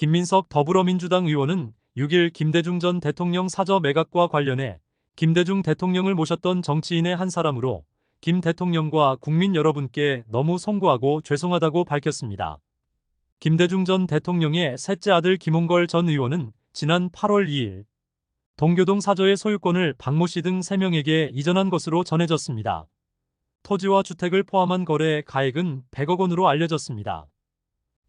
김민석 더불어민주당 의원은 6일 김대중 전 대통령 사저 매각과 관련해 김대중 대통령을 모셨던 정치인의 한 사람으로 김 대통령과 국민 여러분께 너무 송구하고 죄송하다고 밝혔습니다. 김대중 전 대통령의 셋째 아들 김홍걸 전 의원은 지난 8월 2일 동교동 사저의 소유권을 박모 씨 등 3명에게 이전한 것으로 전해졌습니다. 토지와 주택을 포함한 거래 가액은 100억 원으로 알려졌습니다.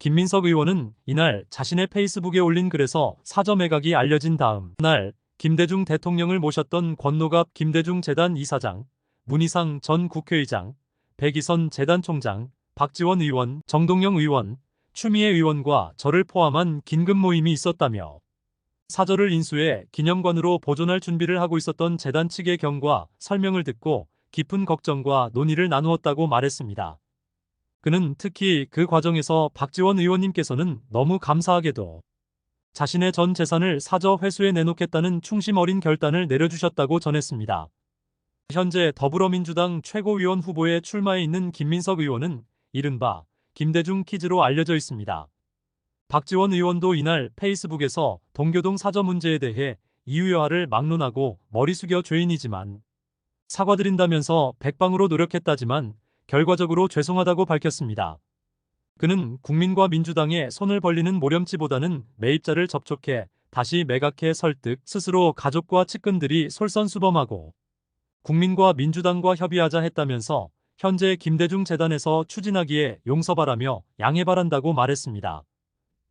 김민석 의원은 이날 자신의 페이스북에 올린 글에서 사저 매각이 알려진 다음 날 김대중 대통령을 모셨던 권노갑 김대중 재단 이사장, 문희상 전 국회의장, 백이선 재단 총장, 박지원 의원, 정동영 의원, 추미애 의원과 저를 포함한 긴급 모임이 있었다며 사저를 인수해 기념관으로 보존할 준비를 하고 있었던 재단 측의 경과 설명을 듣고 깊은 걱정과 논의를 나누었다고 말했습니다. 그는 특히 그 과정에서 박지원 의원님께서는 너무 감사하게도 자신의 전 재산을 사저 회수에 내놓겠다는 충심 어린 결단을 내려주셨다고 전했습니다. 현재 더불어민주당 최고위원 후보에 출마해 있는 김민석 의원은 이른바 김대중 키즈로 알려져 있습니다. 박지원 의원도 이날 페이스북에서 동교동 사저 문제에 대해 이유여하를 막론하고 머리 숙여 죄인이지만 사과드린다면서 백방으로 노력했다지만 결과적으로 죄송하다고 밝혔습니다. 그는 국민과 민주당에 손을 벌리는 모렴치보다는 매입자를 접촉해 다시 매각해 설득, 스스로 가족과 측근들이 솔선수범하고 국민과 민주당과 협의하자 했다면서 현재 김대중 재단에서 추진하기에 용서 바라며 양해 바란다고 말했습니다.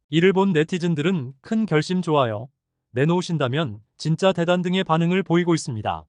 이를 본 네티즌들은 큰 결심 좋아요. 내놓으신다면 진짜 대단 등의 반응을 보이고 있습니다.